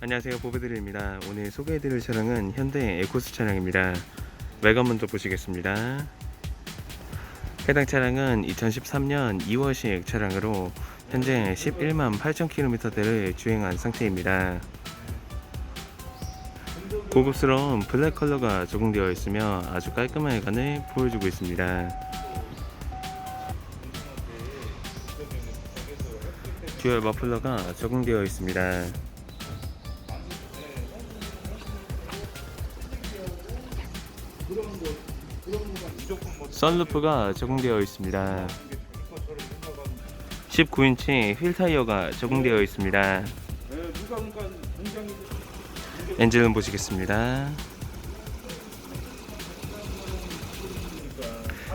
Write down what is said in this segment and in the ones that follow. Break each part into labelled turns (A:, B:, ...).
A: 안녕하세요. 보배드립니다. 오늘 소개해드릴 차량은 현대 에코스 차량입니다. 외관 먼저 보시겠습니다. 해당 차량은 2013년 2월식 차량으로 현재 11만 8천 km대를 주행한 상태입니다. 고급스러운 블랙 컬러가 적용되어 있으며 아주 깔끔한 외관을 보여주고 있습니다. 듀얼 머플러가 적용되어 있습니다 썬루프가 적용되어 있습니다. 19인치 휠 타이어가 적용되어 있습니다. 엔진은 보시겠습니다.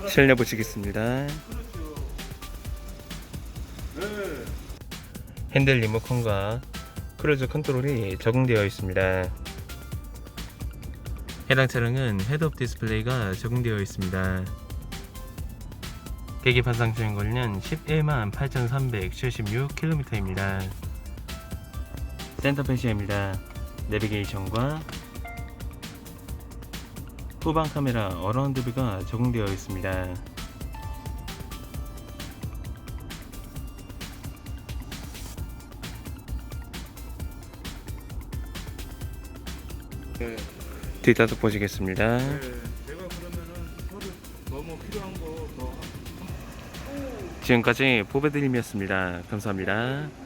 A: 실내 보시겠습니다. 핸들 리모컨과 크루즈 컨트롤이 적용되어 있습니다. 해당 차량은 헤드업 디스플레이가 적용되어 있습니다. 계기판 주행 거리는 11만 8,376km입니다. 센터 패시입니다. 내비게이션과 후방 카메라 어라운드 뷰가 적용되어 있습니다.
B: 네.
A: 뒷좌석 보시겠습니다.
B: 네, 제가 그러면은 너무 필요한 거 더
A: 지금까지 보배드림이었습니다. 감사합니다.